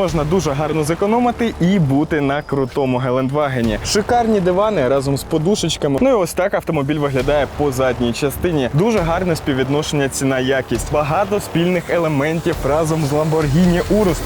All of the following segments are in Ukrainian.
можна дуже гарно зекономити і бути на крутому Гелендвагені. Шикарні дивани разом з подушечками. Ну і ось так автомобіль виглядає по задній частині. Дуже гарне співвідношення ціна-якість. Багато спільних елементів разом з Lamborghini Urus.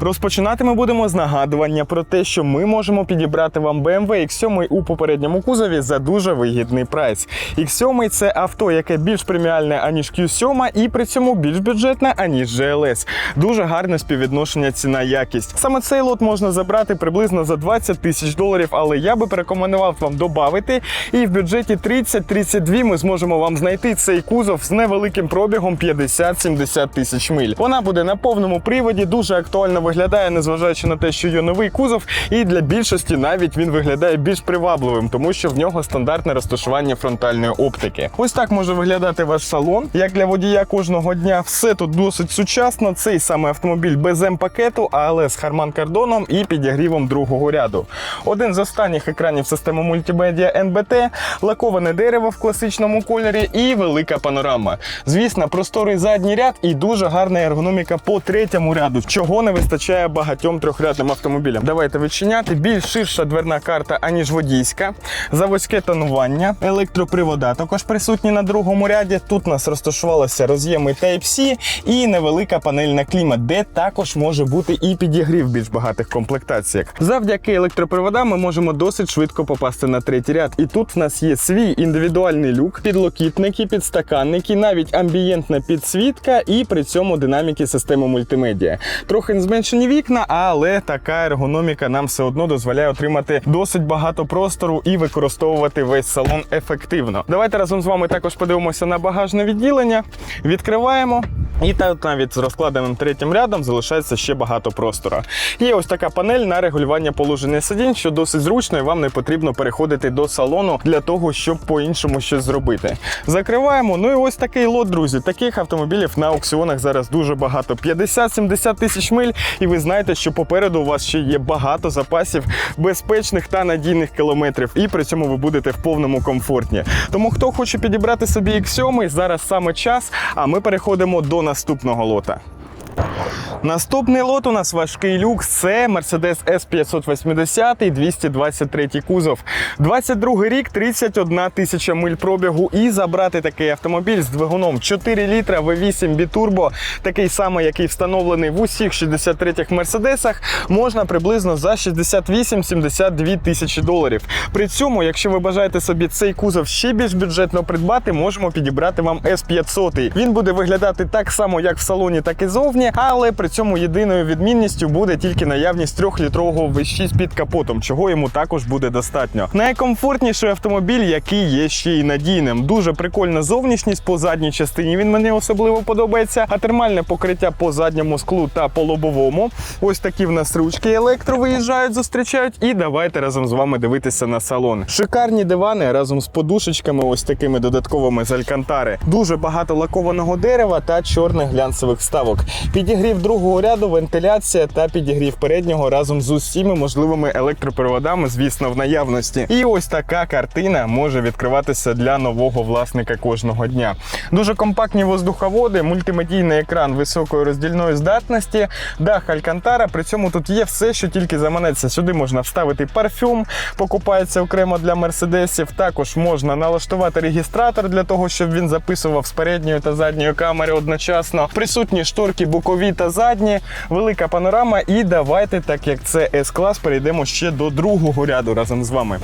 Розпочинати ми будемо з нагадування про те, що ми можемо підібрати вам BMW X7 у попередньому кузові за дуже вигідний прайс. X7 – це авто, яке більш преміальне, аніж Q7, і при цьому більш бюджетне, аніж GLS. Дуже гарне співвідношення ціна-якість. Саме цей лот можна забрати приблизно за 20 тисяч доларів, але я би порекомендував вам додати. І в бюджеті 30-32 ми зможемо вам знайти цей кузов з невеликим пробігом 50-70 тисяч миль. Вона буде на повному приводі, дуже актуально виглядає, незважаючи на те, що є новий кузов, і для більшості навіть він виглядає більш привабливим, тому що в нього стандартне розташування фронтальної оптики. Ось так може виглядати ваш салон, як для водія кожного дня. Все тут досить сучасно. Цей саме автомобіль без М-пакету, але з Kardon і підігрівом другого ряду. Один з останніх екранів системи мультимедіа NBT, лаковане дерево в класичному кольорі і велика панорама. Звісно, просторий задній ряд і дуже гарна ергономіка по третьому ряду, чого не вистачає багатьом трьохрядним автомобілям. Давайте відчиняти. Більш ширша дверна карта, аніж водійська, заводське тонування, електропривода також присутні на другому ряді. Тут у нас розташувалися роз'єми Type-C і невелика панель на клімат, де також може бути і підігрів в більш багатих комплектаціях. Завдяки електроприводам ми можемо досить швидко попасти на третій ряд. І тут в нас є свій індивідуальний люк, підлокітники, підстаканники, навіть амбієнтна підсвітка і при цьому динаміки системи мультимедіа. Трохи зменшені вікна, але така ергономіка нам все одно дозволяє отримати досить багато простору і використовувати весь салон ефективно. Давайте разом з вами також подивимося на багажне відділення. Відкриваємо. І тут навіть з розкладеним третім рядом залишається ще багато простору. Є ось така панель на регулювання положення сидінь, що досить зручно, і вам не потрібно переходити до салону для того, щоб по-іншому щось зробити. Закриваємо. Ну і ось такий лот, друзі. Таких автомобілів на аукціонах зараз дуже багато. 50-70 тисяч миль. І ви знаєте, що попереду у вас ще є багато запасів безпечних та надійних кілометрів. І при цьому ви будете в повному комфорті. Тому хто хоче підібрати собі X7, зараз саме час. А ми переходимо до наступного лота. Наступний лот у нас важкий люкс. Це Mercedes S580 223 кузов. 22 рік, 31 тисяча миль пробігу. І забрати такий автомобіль з двигуном 4 літра V8 бітурбо, такий самий, який встановлений в усіх 63-х мерседесах, можна приблизно за 68-72 тисячі доларів. При цьому, якщо ви бажаєте собі цей кузов ще більш бюджетно придбати, можемо підібрати вам S500. Він буде виглядати так само, як в салоні, так і зовні, але при цьому єдиною відмінністю буде тільки наявність 3-літрового V6 під капотом, чого йому також буде достатньо. Найкомфортніший автомобіль, який є ще й надійним. Дуже прикольна зовнішність по задній частині. Він мені особливо подобається. А термальне покриття по задньому склу та по лобовому. Ось такі в нас ручки електро виїжджають, зустрічають. І давайте разом з вами дивитися на салон. Шикарні дивани разом з подушечками, ось такими додатковими з алькантари. Дуже багато лакованого дерева та чорних глянцевих вставок. Підігрів другого ряду, вентиляція та підігрів переднього разом з усіма можливими електроприводами, звісно, в наявності. І ось така картина може відкриватися для нового власника кожного дня. Дуже компактні воздуховоди, мультимедійний екран високої роздільної здатності, дах Алькантара. При цьому тут є все, що тільки заманеться. Сюди можна вставити парфюм, покупається окремо для мерседесів. Також можна налаштувати регістратор для того, щоб він записував з передньої та задньої камери одночасно. Присутні шторки бокові та задні, велика панорама. І давайте, так як це S-клас, перейдемо ще до другого ряду разом з вами.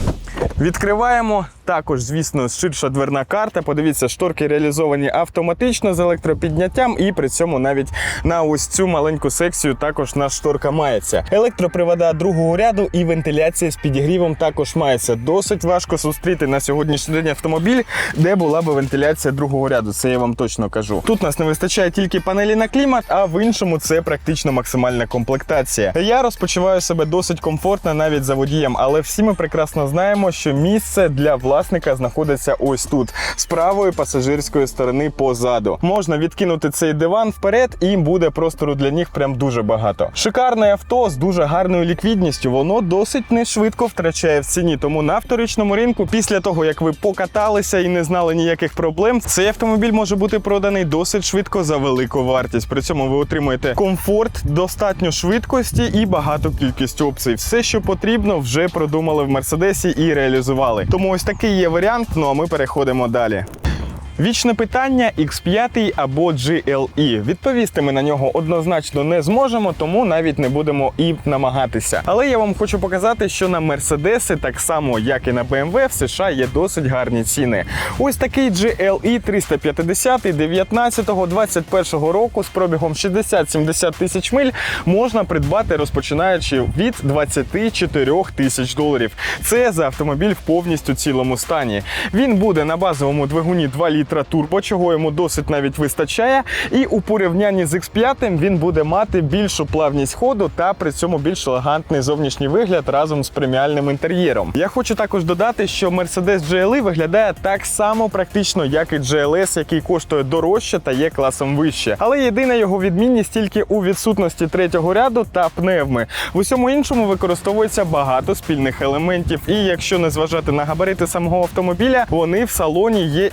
Відкриваємо. Також, звісно, ширша дверна карта. Подивіться, шторки реалізовані автоматично з електропідняттям, і при цьому навіть на ось цю маленьку секцію також на шторка мається. Електропривода другого ряду і вентиляція з підігрівом також мається. Досить важко зустріти на сьогоднішній день автомобіль, де була би вентиляція другого ряду. Це я вам точно кажу. Тут нас не вистачає тільки панелі на клімат, а в іншому це практично максимальна комплектація. Я розпочуваю себе досить комфортно навіть за водієм, але всі ми прекрасно знаємо, що місце для власних власника знаходиться ось тут, з правої пасажирської сторони позаду. Можна відкинути цей диван вперед, і буде простору для ніг прям дуже багато. Шикарне авто з дуже гарною ліквідністю. Воно досить не швидко втрачає в ціні. Тому на вторичному ринку, після того як ви покаталися і не знали ніяких проблем, цей автомобіль може бути проданий досить швидко за велику вартість. При цьому ви отримуєте комфорт, достатньо швидкості і багату кількість опцій. Все, що потрібно, вже продумали в мерседесі і реалізували. Тому ось такий є варіант. Ну а ми переходимо далі. Вічне питання X5 або GLE. Відповісти ми на нього однозначно не зможемо, тому навіть не будемо і намагатися. Але я вам хочу показати, що на Мерседеси, так само як і на BMW, в США є досить гарні ціни. Ось такий GLE 350 19-21 року з пробігом 60-70 тисяч миль можна придбати розпочинаючи від 24 тисяч доларів. Це за автомобіль в повністю цілому стані. Він буде на базовому двигуні 2 літра турбо, чого йому досить навіть вистачає. І у порівнянні з X5 він буде мати більшу плавність ходу та при цьому більш елегантний зовнішній вигляд разом з преміальним інтер'єром. Я хочу також додати, що Mercedes GLE виглядає так само практично, як і GLS, який коштує дорожче та є класом вище. Але єдина його відмінність тільки у відсутності третього ряду та пневми. В усьому іншому використовується багато спільних елементів. І якщо не зважати на габарити самого автомобіля, вони в салоні є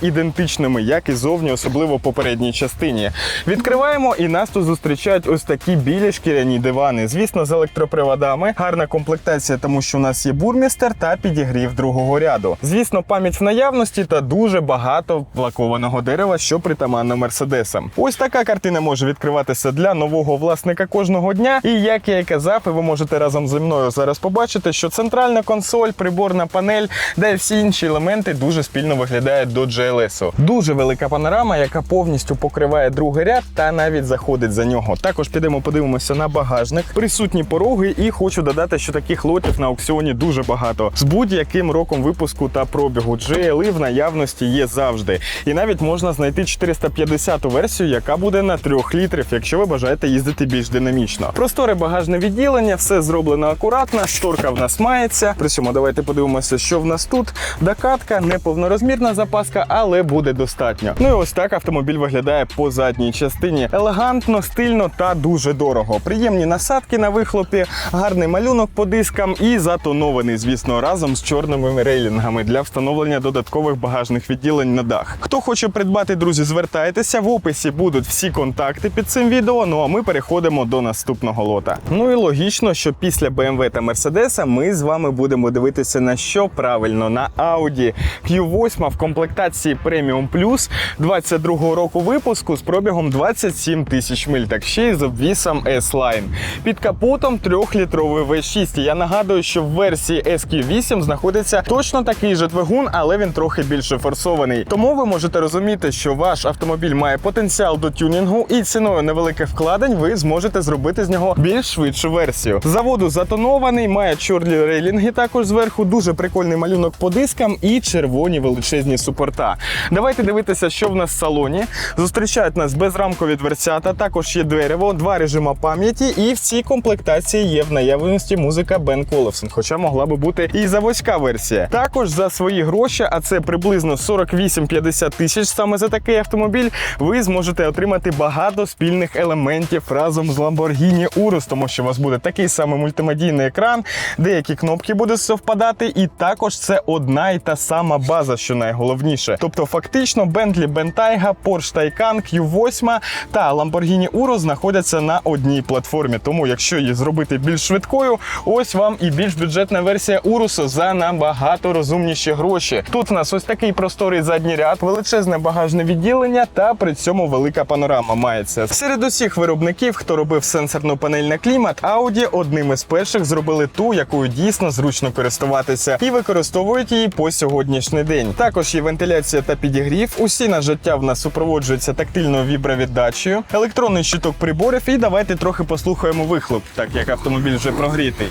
ідентичними, як і зовні, особливо попередній частині. Відкриваємо і нас тут зустрічають ось такі білі шкіряні дивани. Звісно, з електроприводами. Гарна комплектація, тому що у нас є бурмістер та підігрів другого ряду. Звісно, пам'ять в наявності та дуже багато лакованого дерева, що притаманно мерседесам. Ось така картина може відкриватися для нового власника кожного дня. І як я і казав, і ви можете разом зі мною зараз побачити, що центральна консоль, приборна панель, і всі інші елементи дуже спільно виглядають до GLS. Дуже велика панорама, яка повністю покриває другий ряд та навіть заходить за нього. Також підемо подивимося на багажник, присутні пороги, і хочу додати, що таких лотів на аукціоні дуже багато. З будь-яким роком випуску та пробігу GLE в наявності є завжди. І навіть можна знайти 450 версію, яка буде на 3 літрів, якщо ви бажаєте їздити більш динамічно. Просторе багажне відділення, все зроблено акуратно, шторка в нас мається. При цьому давайте подивимося, що в нас тут. Докатка, не повнорозмірна запаска, але буде достатньо. Ну і ось так автомобіль виглядає по задній частині. Елегантно, стильно та дуже дорого. Приємні насадки на вихлопі, гарний малюнок по дискам і затонований, звісно, разом з чорними рейлінгами для встановлення додаткових багажних відділень на дах. Хто хоче придбати, друзі, звертайтеся. В описі будуть всі контакти під цим відео. Ну а ми переходимо до наступного лота. Ну і логічно, що після BMW та Mercedes ми з вами будемо дивитися на що правильно на Audi Q8 в комплектації Premium Plus 22 року випуску з пробігом 27 тисяч миль, так ще й з обвісом S-Line. Під капотом 3-літровий V6. Я нагадую, що в версії SQ8 знаходиться точно такий же двигун, але він трохи більше форсований. Тому ви можете розуміти, що ваш автомобіль має потенціал до тюнінгу, і ціною невеликих вкладень ви зможете зробити з нього більш швидшу версію. Заводу затонований, має чорні рейлінги також зверху, дуже прикольний малюнок по дискам і червоні величезні супорта. Давайте дивитися, що в нас в салоні. Зустрічають нас безрамкові дверцята, також є дерево, два режима пам'яті, і в цій комплектації є в наявності музика Бен Коловсон, хоча могла би бути і заводська версія. Також за свої гроші, а це приблизно 48-50 тисяч саме за такий автомобіль, ви зможете отримати багато спільних елементів разом з Lamborghini Urus, тому що у вас буде такий самий мультимедійний екран, деякі кнопки будуть совпадати, і також це одна і та сама база, що найголовніше. Тобто, фактично, Bentley Bentayga, Porsche Taycan, Q8 та Lamborghini Urus знаходяться на одній платформі. Тому, якщо її зробити більш швидкою, ось вам і більш бюджетна версія Урусу за набагато розумніші гроші. Тут в нас ось такий просторий задній ряд, величезне багажне відділення та при цьому велика панорама мається. Серед усіх виробників, хто робив сенсорну панель на клімат, Audi одним із перших зробили ту, якою дійсно зручно користуватися, і використовують її по сьогоднішній день. Також є вентиляція та підігрів привів. Усі нажаття в нас супроводжуються тактильною вібровіддачею, електронний щиток приборів. І давайте трохи послухаємо вихлоп, так як автомобіль вже прогрітий.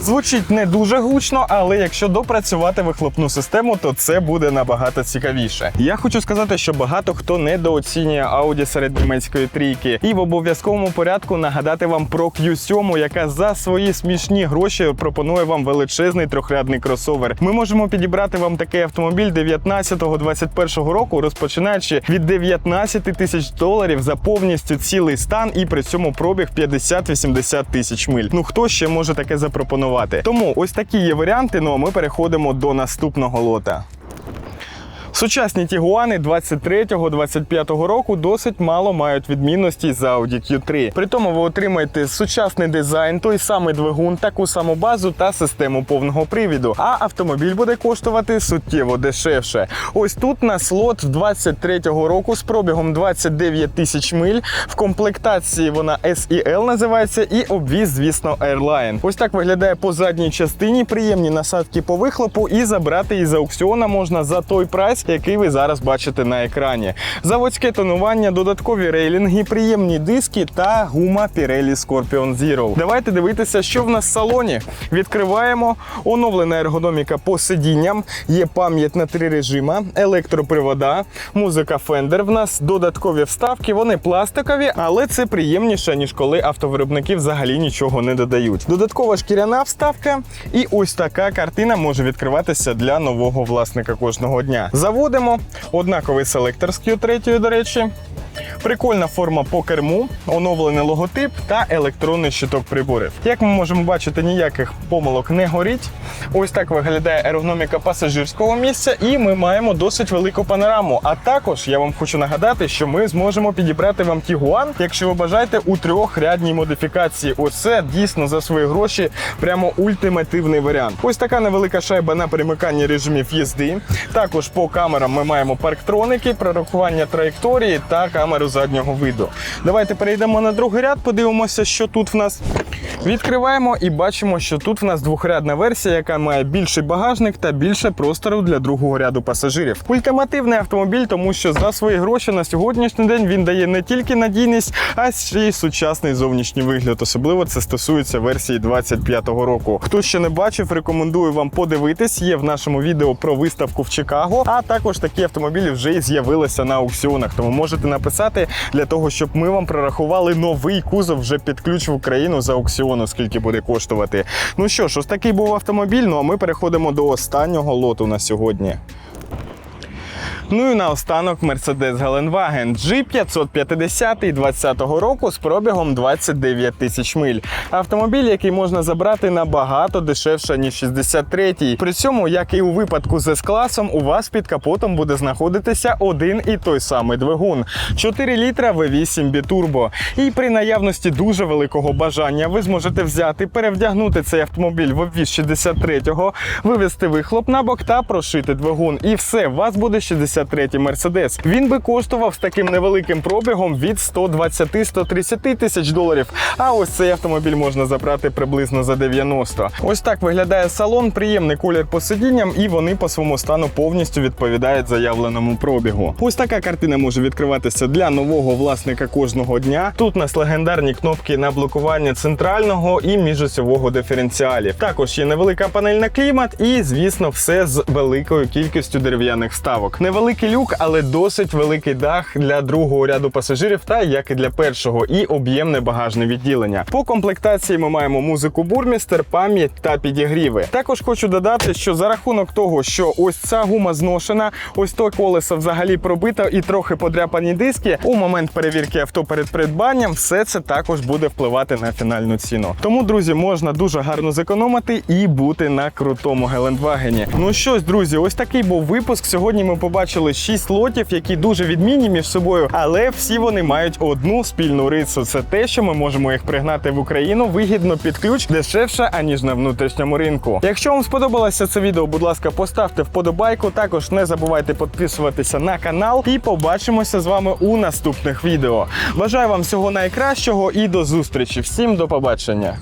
Звучить не дуже гучно, але якщо допрацювати вихлопну систему, то це буде набагато цікавіше. Я хочу сказати, що багато хто недооцінює Audi серед німецької трійки, і в обов'язковому порядку нагадати вам про Q7, яка за свої смішні гроші пропонує вам величезний трьохрядний кросовер. Ми можемо підібрати вам такий автомобіль 19-21 року, розпочинаючи від 19 тисяч доларів за повністю цілий стан, і при цьому пробіг 50-80 тисяч миль. Ну хто ще може таке запропонувати? Тому ось такі є варіанти. Ну а ми переходимо до наступного лота. Сучасні Тігуани 23-25 року досить мало мають відмінності з Audi Q3. При тому ви отримаєте сучасний дизайн, той самий двигун, таку саму базу та систему повного привіду. А автомобіль буде коштувати суттєво дешевше. Ось тут на слот 23-го року з пробігом 29 тисяч миль. В комплектації вона SEL називається і обвіз, звісно, Airline. Ось так виглядає по задній частині. Приємні насадки по вихлопу, і забрати її з аукціона можна за той прайс, який ви зараз бачите на екрані. Заводське тонування, додаткові рейлінги, приємні диски та гума Pirelli Scorpion Zero. Давайте дивитися, що в нас в салоні. Відкриваємо оновлена ергономіка по сидінням. Є пам'ять на три режима, електропривода, музика Fender. В нас додаткові вставки. Вони пластикові, але це приємніше ніж коли автовиробники взагалі нічого не додають. Додаткова шкіряна вставка, і ось така картина може відкриватися для нового власника кожного дня. Заводимо однаковий селектор з Q3, до речі. Прикольна форма по керму, оновлений логотип та електронний щиток приборів. Як ми можемо бачити, ніяких помилок не горить. Ось так виглядає ергономіка пасажирського місця, і ми маємо досить велику панораму. А також я вам хочу нагадати, що ми зможемо підібрати вам Тігуан, якщо ви бажаєте у трьохрядній модифікації. Оце дійсно за свої гроші прямо ультимативний варіант. Ось така невелика шайба на перемиканні режимів їзди. Також по камерам ми маємо парктроники, прорахування траєкторії та камеру заднього виду. Давайте перейдемо на другий ряд, подивимося, що тут в нас. Відкриваємо і бачимо, що тут в нас двохрядна версія, яка має більший багажник та більше простору для другого ряду пасажирів. Ультимативний автомобіль, тому що за свої гроші на сьогоднішній день він дає не тільки надійність, а ще й сучасний зовнішній вигляд. Особливо це стосується версії 25-го року. Хто ще не бачив, рекомендую вам подивитись. Є в нашому відео про виставку в Чикаго. А також такі автомобілі вже і з'явилися на аукціонах. Тому можете написати для того, щоб ми вам прорахували новий кузов вже під ключ в Україну за аукціону, скільки буде коштувати. Ну що ж, ось такий був автомобіль. Ну а ми переходимо до останнього лоту на сьогодні. Ну і наостанок Mercedes Gelenwagen G550 20-го року з пробігом 29 тисяч миль. Автомобіль, який можна забрати набагато дешевше, ніж 63-й. При цьому, як і у випадку з С-класом, у вас під капотом буде знаходитися один і той самий двигун. 4 літра V8 бітурбо. І при наявності дуже великого бажання ви зможете взяти, перевдягнути цей автомобіль в обвіз 63-го, вивести вихлоп на бок та прошити двигун. І все, у вас буде 63 Мерседес. Він би коштував з таким невеликим пробігом від 120-130 тисяч доларів. А ось цей автомобіль можна забрати приблизно за 90. Ось так виглядає салон, приємний колір по сидінням, і вони по своєму стану повністю відповідають заявленому пробігу. Ось така картина може відкриватися для нового власника кожного дня. Тут у нас легендарні кнопки на блокування центрального і міжосьового диференціалів. Також є невелика панель на клімат, і, звісно, все з великою кількістю дерев'яних вставок. Невеликий люк, але досить великий дах для другого ряду пасажирів, та як і для першого, і об'ємне багажне відділення. По комплектації ми маємо музику бурмістер, пам'ять та підігріви. Також хочу додати, що за рахунок того, що ось ця гума зношена, ось то колесо взагалі пробито і трохи подряпані диски. У момент перевірки авто перед придбанням все це також буде впливати на фінальну ціну. Тому, друзі, можна дуже гарно зекономити і бути на крутому Гелендвагені. Ну що ж, друзі, ось такий був випуск. Сьогодні ми побачили 6 лотів, які дуже відмінні між собою, але всі вони мають одну спільну рису. Це те, що ми можемо їх пригнати в Україну вигідно під ключ дешевше, аніж на внутрішньому ринку. Якщо вам сподобалося це відео, будь ласка, поставте вподобайку. Також не забувайте підписуватися на канал і побачимося з вами у наступних відео. Бажаю вам всього найкращого і до зустрічі. Всім до побачення.